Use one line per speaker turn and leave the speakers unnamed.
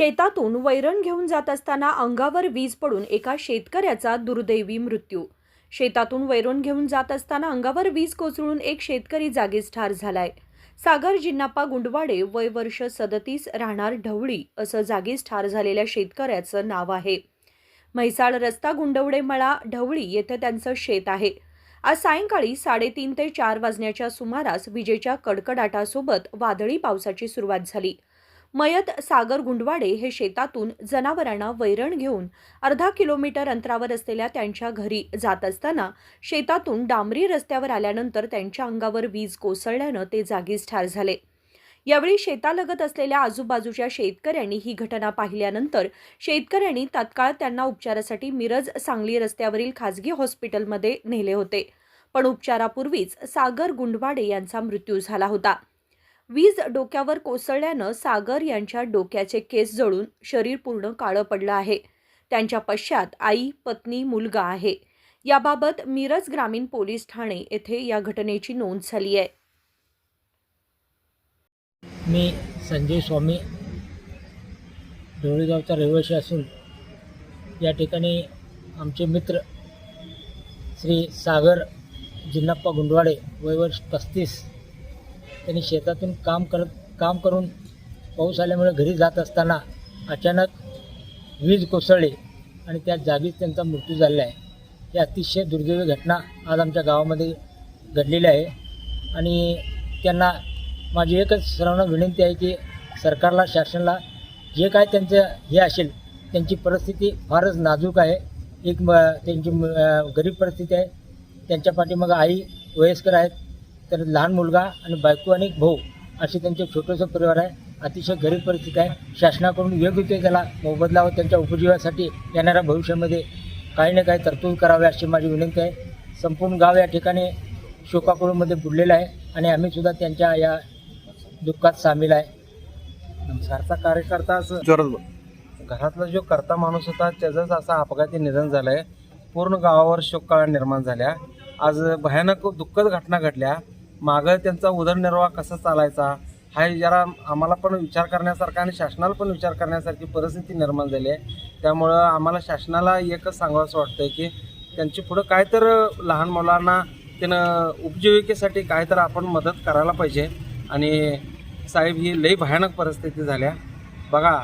शेतातून वैरण घेऊन जात असताना अंगावर वीज पडून एका शेतकऱ्याचा दुर्दैवी मृत्यू. शेतातून वैरण घेऊन जात असताना अंगावर वीज कोसळून एक शेतकरी जागीच ठार झालाय. सागर जिन्नाप्पा गुंडवाडे वय वर्ष सदतीस राहणार ढवळी असं जागीच ठार झालेल्या शेतकऱ्याचं नाव आहे. म्हैसाळ रस्ता गुंडवडे मळा ढवळी येथे त्यांचं शेत आहे. आज सायंकाळी साडेतीन ते चार वाजण्याच्या सुमारास विजेच्या कडकडाटासोबत वादळी पावसाची सुरुवात झाली. मयत सागर गुंडवाडे हे शेतातून जनावरांना वैरण घेऊन अर्धा किलोमीटर अंतरावर असलेल्या त्यांच्या घरी जात असताना शेतातून डांबरी रस्त्यावर आल्यानंतर त्यांच्या अंगावर वीज कोसळल्यानं ते जागीच ठार झाले. यावेळी शेतालगत असलेल्या आजूबाजूच्या शेतकऱ्यांनी ही घटना पाहिल्यानंतर शेतकऱ्यांनी तात्काळ त्यांना उपचारासाठी मिरज सांगली रस्त्यावरील खासगी हॉस्पिटलमध्ये नेले होते. पण उपचारापूर्वीच सागर गुंडवाडे यांचा मृत्यू झाला होता. वीज डोक्यावर कोसळल्यानं सागर यांच्या डोक्याचे केस जळून शरीर पूर्ण काळं पडलं आहे. त्यांच्या पश्चात आई पत्नी मुलगा आहे. याबाबत मिरज ग्रामीण पोलीस ठाणे येथे या घटनेची नोंद झाली आहे.
मी संजय स्वामी ढवळीगावचा रहिवासी असून या ठिकाणी आमचे मित्र श्री सागर जिन्नाप्पा गुंडवाडे वय वर्ष पस्तीस त्यांनी शेतातून काम करत काम करून पाऊस आल्यामुळे घरी जात असताना अचानक वीज कोसळली आणि त्या जागीच त्यांचा मृत्यू झालेला आहे. ही अतिशय दुर्दैवी घटना आज आमच्या गावामध्ये घडलेली आहे आणि त्यांना माझी एकच सर्वांना विनंती आहे की सरकारला शासनाला जे काय त्यांचं हे असेल त्यांची परिस्थिती फारच नाजूक आहे. एक म त्यांची गरीब परिस्थिती आहे. त्यांच्या पाठीमागं आई वयस्कर आहेत. तर लहान मुलगा आणि बायको आणि भाऊ असे त्यांचे छोटंसं परिवार आहे. अतिशय गरीब परिस्थिती आहे. शासनाकडून योग्य ते त्याला मोबदला व त्यांच्या उपजीवासाठी येणाऱ्या भविष्यामध्ये काही ना काही तरतूद करावी अशी माझी विनंती आहे. संपूर्ण गाव या ठिकाणी शोकाकुळमध्ये बुडलेलं आहे आणि आम्ही सुद्धा त्यांच्या या दुःखात सामील आहे.
घरचा कार्यकर्ता असं. घरातला जो करता माणूस होता त्याचंच असं अपघाती निधन झालंय. पूर्ण गावावर शोककळा निर्माण झाल्या. आज भयानक दुःखद घटना घडल्या. मागं त्यांचा उदरनिर्वाह कसा चालायचा? हा जरा आम्हाला पण विचार करण्यासारखा आणि शासनाला पण विचार करण्यासारखी परिस्थिती निर्माण झाली आहे. त्यामुळं आम्हाला शासनाला एकच सांगावं असं आहे की त्यांची पुढं काय तर लहान मुलांना त्यानं उपजीविकेसाठी काय तर आपण मदत करायला पाहिजे. आणि साहेब ही लई भयानक परिस्थिती झाल्या बघा